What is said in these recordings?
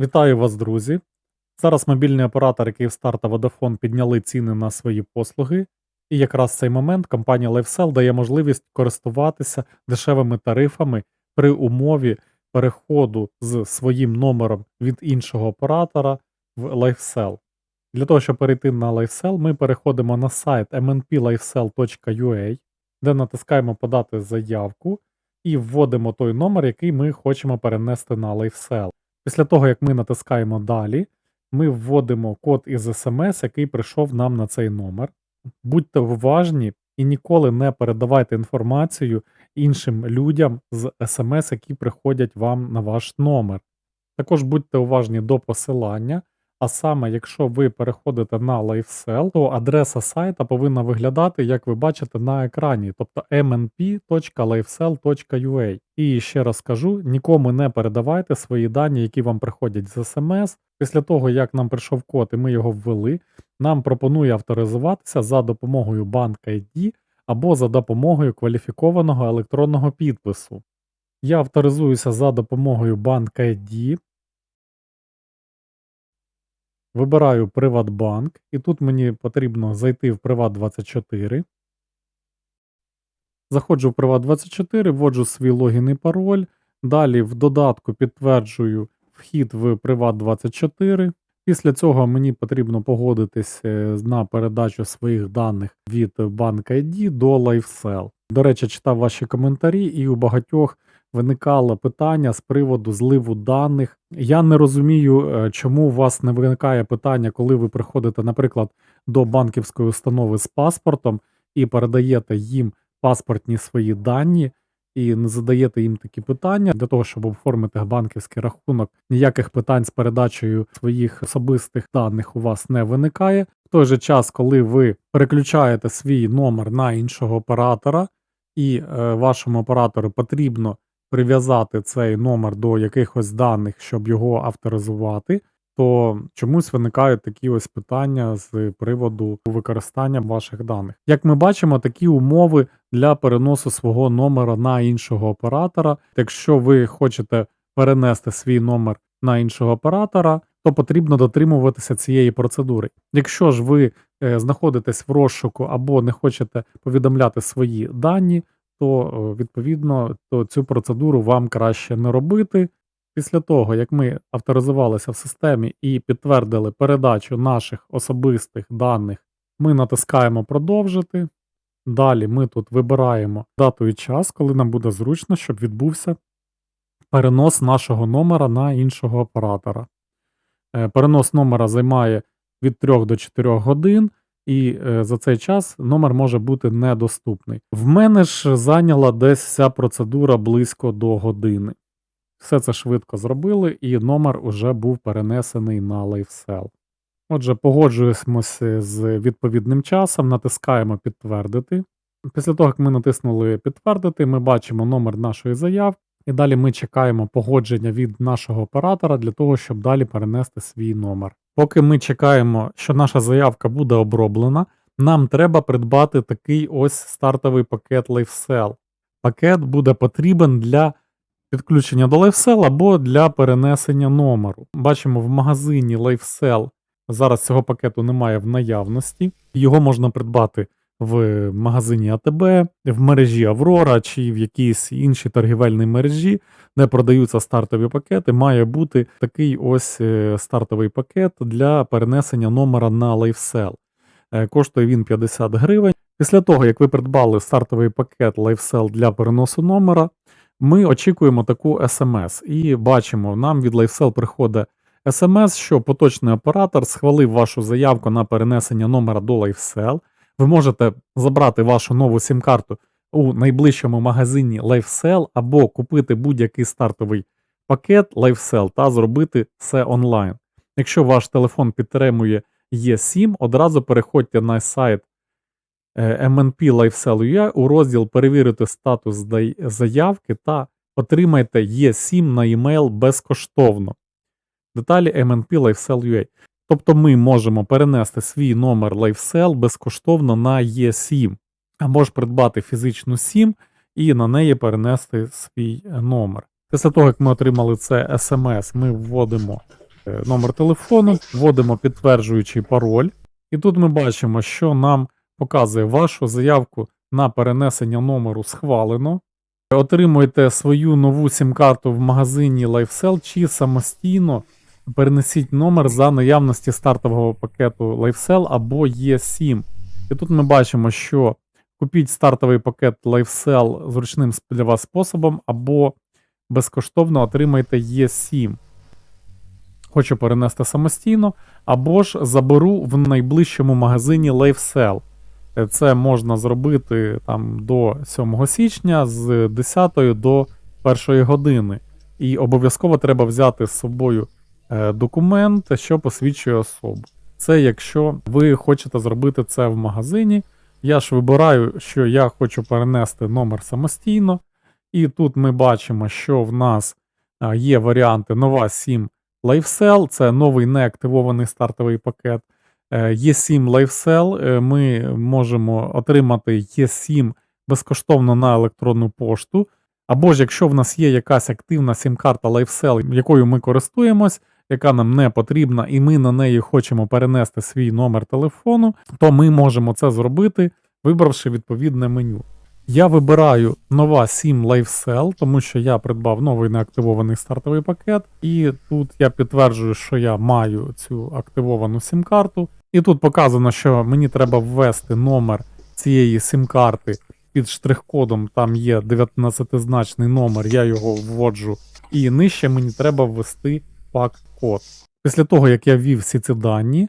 Вітаю вас, друзі! Зараз мобільний оператор Київстар та Vodafone підняли ціни на свої послуги, і якраз в цей момент компанія LifeSell дає можливість користуватися дешевими тарифами при умові переходу з своїм номером від іншого оператора в LifeSell. Для того, щоб перейти на LifeSell, ми переходимо на сайт mnplifesell.ua, де натискаємо подати заявку і вводимо той номер, який ми хочемо перенести на LifeSell. Після того, як ми натискаємо далі, ми вводимо код із смс, який прийшов нам на цей номер. Будьте уважні і ніколи не передавайте інформацію іншим людям з смс, які приходять вам на ваш номер. Також будьте уважні до посилання, а саме, якщо ви переходите на LifeSell, то адреса сайта повинна виглядати, як ви бачите на екрані, тобто mnp.lifesell.ua. І ще раз кажу, нікому не передавайте свої дані, які вам приходять з смс. Після того, як нам прийшов код і ми його ввели, нам пропонує авторизуватися за допомогою Bank ID або за допомогою кваліфікованого електронного підпису. Я авторизуюся за допомогою Bank ID. Вибираю Приватбанк, і тут мені потрібно зайти в Приват24. Заходжу в Приват24, вводжу свій логін і пароль. Далі в додатку підтверджую вхід в Приват24. Після цього мені потрібно погодитись е, на передачу своїх даних від Bank ID до LifeSell. До речі, читав ваші коментарі, і у багатьох виникало питання з приводу зливу даних. Я не розумію, е, чому у вас не виникає питання, коли ви приходите, наприклад, до банківської установи з паспортом і передаєте їм паспортні свої дані. І не задаєте їм такі питання для того, щоб оформити банківський рахунок. Ніяких питань з передачею своїх особистих даних у вас не виникає. В той же час, коли ви переключаєте свій номер на іншого оператора, і е, вашому оператору потрібно прив'язати цей номер до якихось даних, щоб його авторизувати, то чомусь виникають такі ось питання з приводу використання ваших даних. Як ми бачимо, такі умови для переносу свого номера на іншого оператора. Якщо ви хочете перенести свій номер на іншого оператора, то потрібно дотримуватися цієї процедури. Якщо ж ви е, знаходитесь в розшуку або не хочете повідомляти свої дані, то е, відповідно то цю процедуру вам краще не робити. Після того, як ми авторизувалися в системі і підтвердили передачу наших особистих даних, ми натискаємо продовжити. Далі ми тут вибираємо дату і час, коли нам буде зручно, щоб відбувся перенос нашого номера на іншого оператора. Е, Перенос номера займає від 3 до 4 годин, і е, за цей час номер може бути недоступний. В мене ж зайняла десь вся процедура близько до години. Все це швидко зробили, і номер уже був перенесений на LifeSell. Отже, погоджуємося з відповідним часом, натискаємо підтвердити. Після того, як ми натиснули підтвердити, ми бачимо номер нашої заявки, і далі ми чекаємо погодження від нашого оператора для того, щоб далі перенести свій номер. Поки ми чекаємо, що наша заявка буде оброблена, нам треба придбати такий ось стартовий пакет LifeSell. Пакет буде потрібен для підключення до LifeSell або для перенесення номеру. Бачимо в магазині LifeSell Зараз цього пакету немає в наявності. Його можна придбати в магазині АТБ, в мережі Аврора чи в якійсь іншій торгівельній мережі, де продаються стартові пакети. Має бути такий ось е, стартовий пакет для перенесення номера на LifeSell. Е, Коштує він 50 гривень. Після того, як ви придбали стартовий пакет LifeSell для переносу номера, ми очікуємо таку SMS і бачимо, нам від LifeSell приходить СМС, що поточний оператор схвалив вашу заявку на перенесення номера до LifeSell. Ви можете забрати вашу нову сім-карту у найближчому магазині LifeSell або купити будь-який стартовий пакет LifeSell та зробити це онлайн. Якщо ваш телефон підтримує E7, одразу переходьте на сайт е, MNP LifeSell.ua у розділ Перевірити статус заявки та отримайте E7 на e-mail безкоштовно деталі MNP LifeSell UA. Тобто ми можемо перенести свій номер LifeSell безкоштовно на E7, або ж придбати фізичну SIM і на неї перенести свій номер. Після того, як ми отримали це SMS, ми вводимо е, номер телефону, вводимо підтверджуючий пароль. І тут ми бачимо, що нам показує вашу заявку на перенесення номеру схвалено. Отримуєте свою нову сім-карту в магазині LifeSell чи самостійно перенесіть номер за наявності стартового пакету LifeSell або E7. І тут ми бачимо, що купіть стартовий пакет LifeSell зручним для вас способом, або безкоштовно отримайте E7. Хочу перенести самостійно, або ж заберу в найближчому магазині LifeSell. Е, Це можна зробити там до 7 січня з 10 до 1 години. І обов'язково треба взяти з собою документ, що посвідчує особу. Це якщо ви хочете зробити це в магазині. Я ж вибираю, що я хочу перенести номер самостійно. І тут ми бачимо, що в нас є варіанти нова 7 LifeSell, це новий неактивований стартовий пакет. Е, E7 LifeSell е, ми можемо отримати E7 безкоштовно на електронну пошту. Або ж якщо в нас є якась активна сім-карта LifeSell, якою ми користуємось, яка нам не потрібна, і ми на неї хочемо перенести свій номер телефону, то ми можемо це зробити, вибравши відповідне меню. Я вибираю нова 7 LifeSell, тому що я придбав новий неактивований стартовий пакет, і тут я підтверджую, що я маю цю активовану сім-карту. І тут показано, що мені треба ввести номер цієї сім-карти під штрих-кодом, там є 19-значний номер, я його вводжу. І нижче мені треба ввести пак-код. Після того, як я ввів всі ці дані,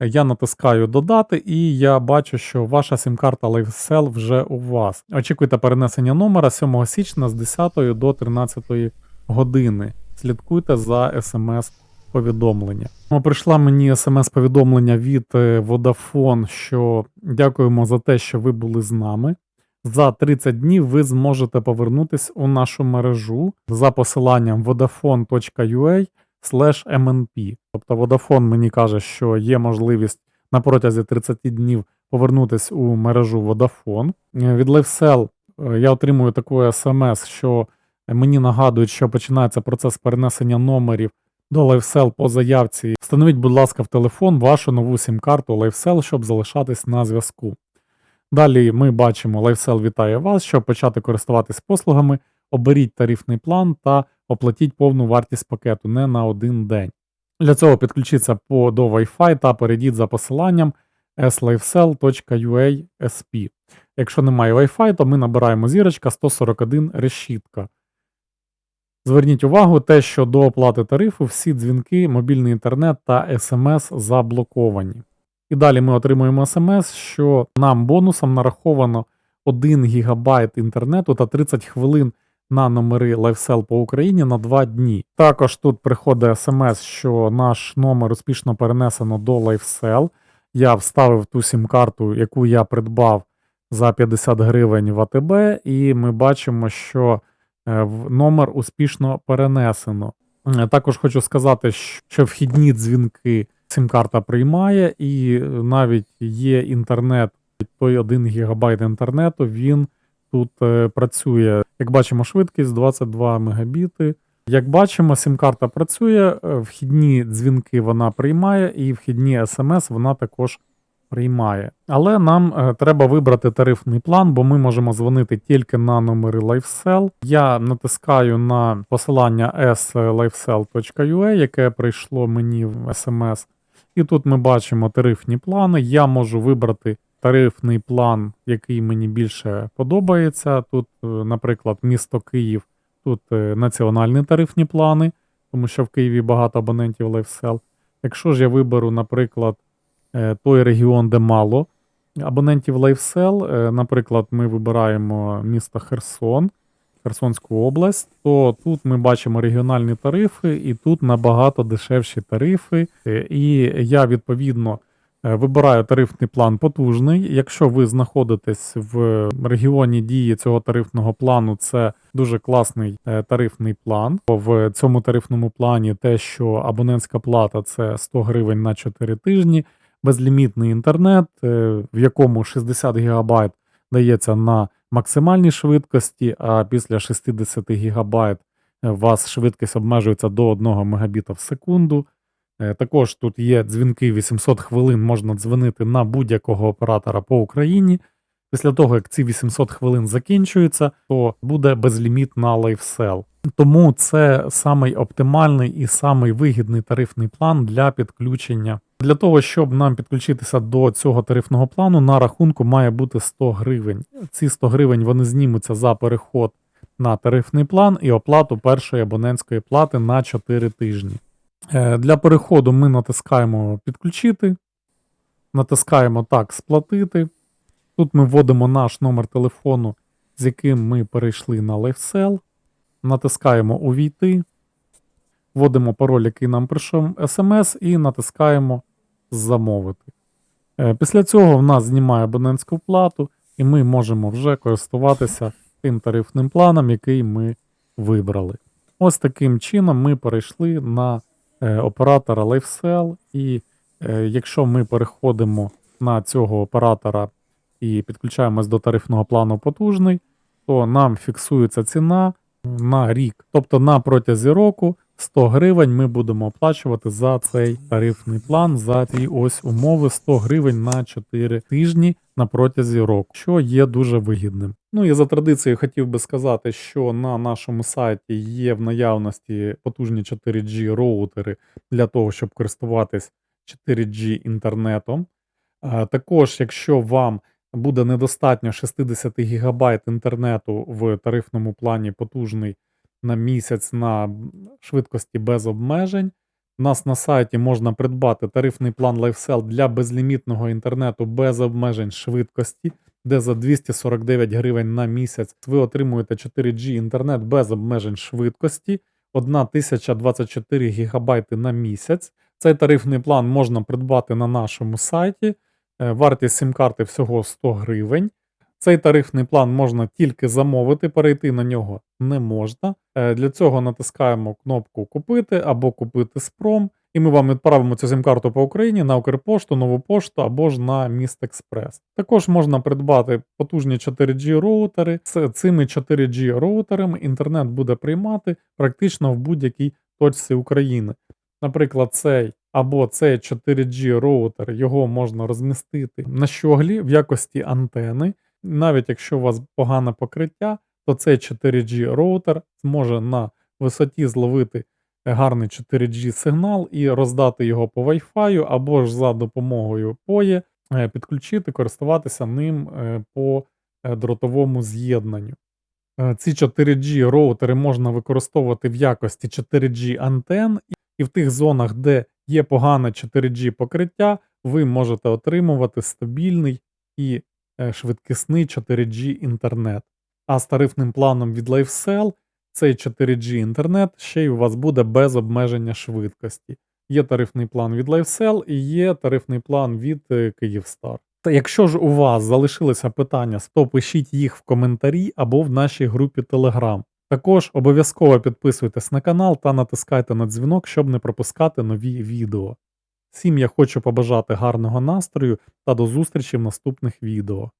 я натискаю додати, і я бачу, що ваша сім-карта LifeSell вже у вас. Очікуйте перенесення номера 7 січня з 10 до 13 години. Слідкуйте за смс-повідомлення. Ну, Прийшла мені смс-повідомлення від е, Vodafone, що дякуємо за те, що ви були з нами. За 30 днів ви зможете повернутись у нашу мережу за посиланням vodafone.ua MNP. Тобто Vodafone мені каже, що є можливість на протязі 30 днів повернутись у мережу Vodafone. Е, Від LifeSell е, я отримую таку смс, що мені нагадують, що починається процес перенесення номерів до LifeSell по заявці. Встановіть, будь ласка, в телефон вашу нову сім-карту LifeSell, щоб залишатись на зв'язку. Далі ми бачимо LifeSell вітає вас, щоб почати користуватись послугами. Оберіть тарифний план та оплатіть повну вартість пакету не на один день. Для цього підключіться по, до Wi-Fi та перейдіть за посиланням slifecell.ua sp. Якщо немає Wi-Fi, то ми набираємо зірочка 141 решітка. Зверніть увагу, те, що до оплати тарифу всі дзвінки, мобільний інтернет та СМС заблоковані. І далі ми отримуємо смс, що нам бонусом нараховано 1 ГБ інтернету та 30 хвилин на номери LifeSell по Україні на 2 дні. Також тут приходить смс, що наш номер успішно перенесено до LifeSell. Я вставив ту сім-карту, яку я придбав за 50 гривень в АТБ, і ми бачимо, що е, номер успішно перенесено. Е, Також хочу сказати, що вхідні дзвінки сім-карта приймає, і навіть є інтернет, той 1 ГБ інтернету, він тут е, працює. Як бачимо, швидкість 22 мегабіти. Як бачимо, сім-карта працює, е, вхідні дзвінки вона приймає, і вхідні смс вона також приймає. Але нам е, треба вибрати тарифний план, бо ми можемо дзвонити тільки на номери LifeSell. Я натискаю на посилання slifesell.ua, яке прийшло мені в смс. І тут ми бачимо тарифні плани. Я можу вибрати тарифний план, який мені більше подобається. Тут, е, наприклад, місто Київ, тут е, національні тарифні плани, тому що в Києві багато абонентів LifeSell. Якщо ж я виберу, наприклад, е, той регіон, де мало абонентів е, наприклад, ми вибираємо місто Херсон, Херсонську область, то тут ми бачимо регіональні тарифи, і тут набагато дешевші тарифи. І я відповідно вибираю тарифний план потужний. Якщо ви знаходитесь в регіоні дії цього тарифного плану, це дуже класний е, тарифний план. В цьому тарифному плані те, що абонентська плата це 100 гривень на 4 тижні, безлімітний інтернет, е, в якому 60 ГБ дається на максимальній швидкості, а після 60 ГБ у вас швидкість обмежується до 1 Мбіта в секунду. Е, Також тут є дзвінки 800 хвилин, можна дзвонити на будь-якого оператора по Україні. Після того, як ці 800 хвилин закінчуються, то буде безліміт на LifeSell. Тому це самий оптимальний і самий вигідний тарифний план для підключення. Для того, щоб нам підключитися до цього тарифного плану, на рахунку має бути 100 гривень. Ці 100 гривень вони знімуться за переход на тарифний план і оплату першої абонентської плати на 4 тижні. Е, Для переходу ми натискаємо підключити, натискаємо так сплатити. Тут ми вводимо наш номер телефону, з яким ми перейшли на LifeSell, натискаємо Увійти, вводимо пароль, який нам прийшов смс, і натискаємо Замовити. Е, Після цього в нас знімає абонентську плату, і ми можемо вже користуватися тим тарифним планом, який ми вибрали. Ось таким чином ми перейшли на оператора LiveCell, і е, якщо ми переходимо на цього оператора і підключаємось до тарифного плану потужний, то нам фіксується ціна на рік. Тобто на протязі року 100 гривень ми будемо оплачувати за цей тарифний план, за ці ось умови 100 гривень на 4 тижні на протязі року, що є дуже вигідним. Ну і за традицією хотів би сказати, що на нашому сайті є в наявності потужні 4G роутери для того, щоб користуватись 4G інтернетом. Також, якщо вам буде недостатньо 60 ГБ інтернету в тарифному плані потужний на місяць на швидкості без обмежень. У нас на сайті можна придбати тарифний план LifeSell для безлімітного інтернету без обмежень швидкості, де за 249 гривень на місяць ви отримуєте 4G інтернет без обмежень швидкості, 1024 ГБ на місяць. Цей тарифний план можна придбати на нашому сайті. Е, Вартість сім-карти всього 100 гривень. Цей тарифний план можна тільки замовити, перейти на нього не можна. Е, Для цього натискаємо кнопку Купити або Купити з Пром, і ми вам відправимо цю сім-карту по Україні на Укрпошту, Нову пошту або ж на Міст Експрес. Також можна придбати потужні 4G роутери. З цими 4G роутерами інтернет буде приймати практично в будь-якій точці України. Наприклад, цей або цей 4G роутер, його можна розмістити на щоглі в якості антени. Навіть якщо у вас погане покриття, то цей 4G роутер зможе на висоті зловити гарний 4G сигнал і роздати його по Wi-Fi, або ж за допомогою POE е, підключити, користуватися ним е, по е, дротовому з'єднанню. Ці 4G роутери можна використовувати в якості 4G антен, і в тих зонах, де є погане 4G покриття, ви можете отримувати стабільний і е, швидкісний 4G інтернет. А з тарифним планом від LifeSell цей 4G інтернет ще й у вас буде без обмеження швидкості. Є тарифний план від LifeSell і є тарифний план від е, Kyivstar. Та якщо ж у вас залишилися питання, то пишіть їх в коментарі або в нашій групі Telegram. Також обов'язково підписуйтесь на канал та натискайте на дзвінок, щоб не пропускати нові відео. Всім я хочу побажати гарного настрою та до зустрічі в наступних відео.